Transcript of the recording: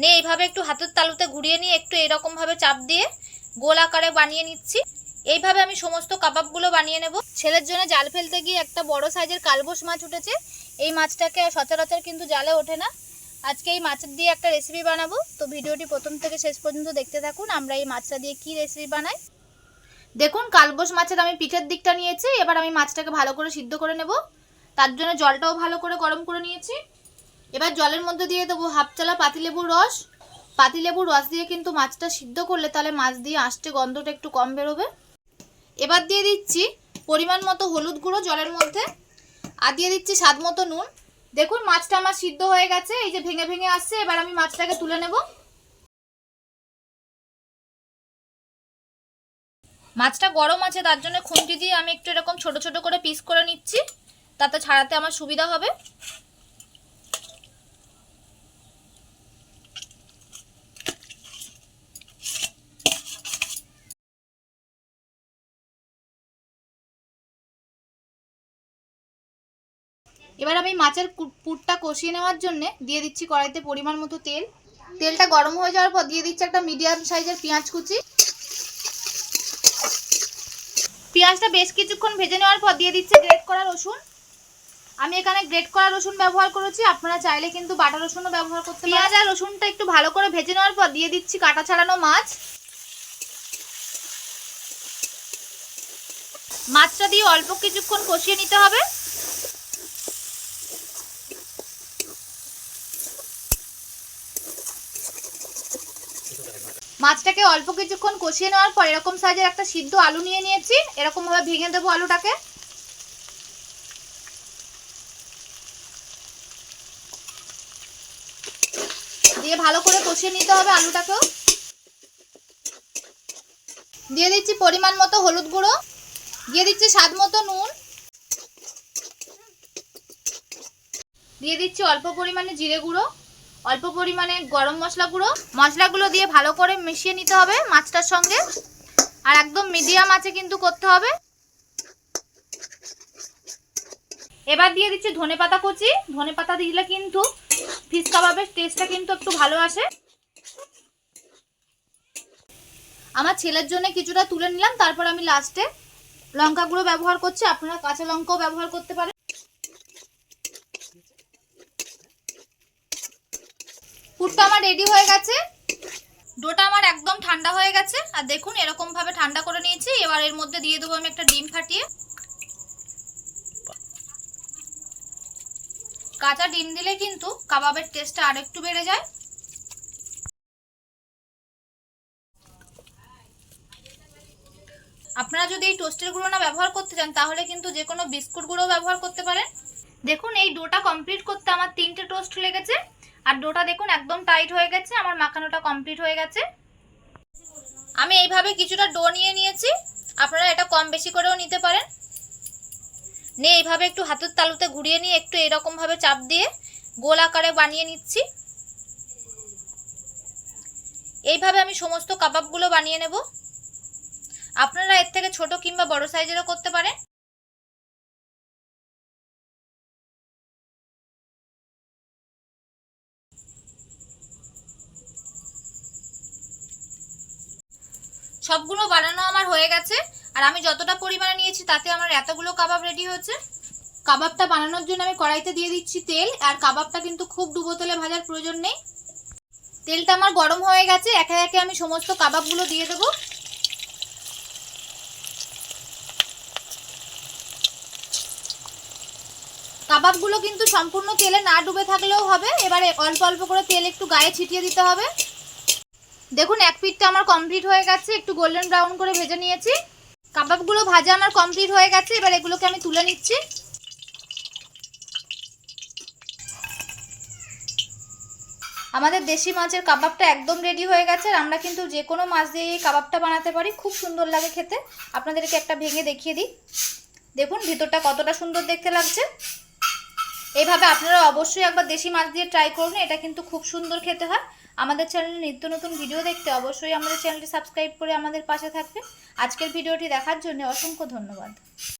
নিয়ে এইভাবে একটু হাতের তালুতে ঘুরিয়ে নিয়ে একটু এরকমভাবে চাপ দিয়ে গোল আকারে বানিয়ে নিচ্ছি। এইভাবে আমি সমস্ত কাবাবগুলো বানিয়ে নেব। ছেলের জন্য জাল ফেলতে গিয়ে একটা বড় সাইজের কালবোস মাছ উঠেছে। এই মাছটাকে সচরাচর কিন্তু জালে ওঠে না। আজকে এই মাছের দিয়ে একটা রেসিপি বানাবো। তো ভিডিওটি প্রথম থেকে শেষ পর্যন্ত দেখতে থাকুন, আমরা এই মাছটা দিয়ে কি রেসিপি বানাই। দেখুন, কালবোস মাছের আমি পিঠের দিকটা নিয়েছি। এবার আমি মাছটাকে ভালো করে সিদ্ধ করে নেব। তার জন্য জলটাও ভালো করে গরম করে নিয়েছি। এবার জলের মধ্যে দিয়ে দেবো হাফ চালা পাতিলেবুর রস। পাতিলেবুর রস দিয়ে কিন্তু মাছটা সিদ্ধ করলে তাহলে মাছ দিয়ে আসতে গন্ধটা একটু কম বেরোবে। এবার দিয়ে দিচ্ছি পরিমাণ মতো হলুদ গুঁড়ো জলের মধ্যে। আর দিয়ে দিচ্ছি স্বাদ মতো নুন। দেখুন মাছটা আমার সিদ্ধ হয়ে গেছে, এই যে ভেঙে ভেঙে আসছে, এবার আমি মাছটাকে তুলে নেব। মাছটা গরম আছে, তার জন্য খুন্তি দিয়ে আমি একটু এরকম ছোট ছোট করে পিস করে নিচ্ছি, তাতে ছাড়াতে আমার সুবিধা হবে। এবার আমি মাছের পুরটা কষিয়ে নেওয়ার জন্য দিয়ে দিচ্ছি কড়াইতে পরিমাণ মতো তেল। তেলটা গরম হয়ে যাওয়ার পর দিয়ে দিচ্ছি একটা মিডিয়াম সাইজের পেঁয়াজ কুচি। পেঁয়াজটা বেশ কিছুক্ষণ ভেজে নেওয়ার পর দিয়ে দিচ্ছি গ্রেট করা রসুন। আমি এখানে গ্রেট করা রসুন ব্যবহার করেছি, আপনারা চাইলে কিন্তু বাটা রসুনও ব্যবহার করতে পেঁয়াজ আর রসুনটা একটু ভালো করে ভেজে নেওয়ার পর দিয়ে দিচ্ছি কাটা ছাড়ানো মাছ। মাছটা দিয়ে অল্প কিছুক্ষণ কষিয়ে নিতে হবে। মাছটাকে অল্প কিছুক্ষণ কষিয়ে নেওয়ার পর এরকম সাইজের একটা সিদ্ধ আলু নিয়ে নিয়েছি। এরকম ভাবে ভেঙে দেবো আলুটাকে। দিয়ে ভালো করে কষিয়ে নিতে হবে আলুটাকেও। দিয়ে দিচ্ছি পরিমাণ মতো হলুদ গুঁড়ো। দিয়ে দিচ্ছি স্বাদ মতো নুন। দিয়ে দিচ্ছি অল্প পরিমাণে জিরে গুঁড়ো। অল্প পরিমাণে গরম মশলা গুঁড়ো। মশলাগুলো দিয়ে ভালো করে মিশিয়ে নিতে হবে মাছটার সঙ্গে। আর একদম মিডিয়াম আছে কিন্তু করতে হবে। এবার দিয়ে দিচ্ছি ধনে পাতা কুচি। ধনে পাতা দিলে কিন্তু ফিশ কাবাবের টেস্টটা কিন্তু একটু ভালো আসে। আমার ছেলের জন্য কিছুটা তুলে নিলাম, তারপর আমি লাস্টে লঙ্কা গুঁড়ো ব্যবহার করছি। আপনারা কাঁচা লঙ্কাও ব্যবহার করতে পারেন। পুরটা আমার রেডি হয়ে গেছে। ডোটা আমার একদম ঠান্ডা হয়ে গেছে। আর দেখুন এরকম ভাবে ঠান্ডা করে নিয়েছি। এবার এর মধ্যে দিয়ে দেবো আমি একটা ডিম ফাটিয়ে। কাঁচা ডিম দিলে কিন্তু কাবাবের টেস্টটা আর একটু বেড়ে যায়। আপনারা যদি এই টোস্টের গুঁড়ো না ব্যবহার করতে চান, তাহলে কিন্তু যে কোনো বিস্কুট গুঁড়ো ব্যবহার করতে পারেন। দেখুন, এই ডোটা কমপ্লিট করতে আমার তিনটে টোস্ট লেগেছে। আর ডোটা দেখুন, একদম টাইট হয়ে গেছে, আমার মাখানোটা কমপ্লিট হয়ে গেছে। আমি এইভাবে কিছুটা ডো নিয়ে নিয়েছি, আপনারা এটা কম বেশি করেও নিতে পারেন। নিয়ে এইভাবে একটু হাতের তালুতে ঘুরিয়ে নিয়ে একটু এরকমভাবে চাপ দিয়ে গোল আকারে বানিয়ে নিচ্ছি। এইভাবে আমি সমস্ত কাবাবগুলো বানিয়ে নেব। আপনারা এর থেকে ছোট কিংবা বড় সাইজেরও করতে পারেন। সবগুলো বানানো আমার হয়ে গেছে। আর আমি যতটা পরিমাণে নিয়েছি তাতে আমার এতগুলো কাবাব রেডি হয়েছে। কাবাবটা বানানোর জন্য আমি কড়াইতে দিয়ে দিচ্ছি তেল, আর কাবাবটা কিন্তু খুব ডুবো তেলে ভাজার প্রয়োজন নেই। তেলটা আমার গরম হয়ে গেছে, একে একে আমি সমস্ত কাবাবগুলো দিয়ে দেবো। কাবাবগুলো কিন্তু সম্পূর্ণ তেলে না ডুবে থাকলেও হবে, এবারে অল্প অল্প করে তেল একটু গায়ে ছিটিয়ে দিতে হবে। দেখুন, এক পিঠটা আমার কমপ্লিট হয়ে গেছে। একটু গোল্ডেন ব্রাউন করে ভেজে নিয়েছি। কাবাবগুলো ভাজা আমার কমপ্লিট হয়ে গেছে। এবার এগুলোকে আমি তুলে নিচ্ছি। আমাদের দেশি মাছের কাবাবটা একদম রেডি হয়ে গেছে। আর আমরা কিন্তু যে কোনো মাছ দিয়ে কাবাবটা বানাতে পারি। খুব সুন্দর লাগে খেতে। আপনাদেরকে একটা ভেঙে দেখিয়ে দিই। দেখুন, ভিতরটা কতটা সুন্দর দেখতে লাগছে। এইভাবে আপনারা অবশ্যই একবার দেশি মাছ দিয়ে ট্রাই করুন, এটা কিন্তু খুব সুন্দর খেতে হয়। আমাদের চ্যানেলে নিত্য নতুন ভিডিও দেখতে অবশ্যই আমাদের চ্যানেলটি সাবস্ক্রাইব করে আমাদের পাশে থাকবে আজকের ভিডিওটি দেখার জন্য অসংখ্য ধন্যবাদ।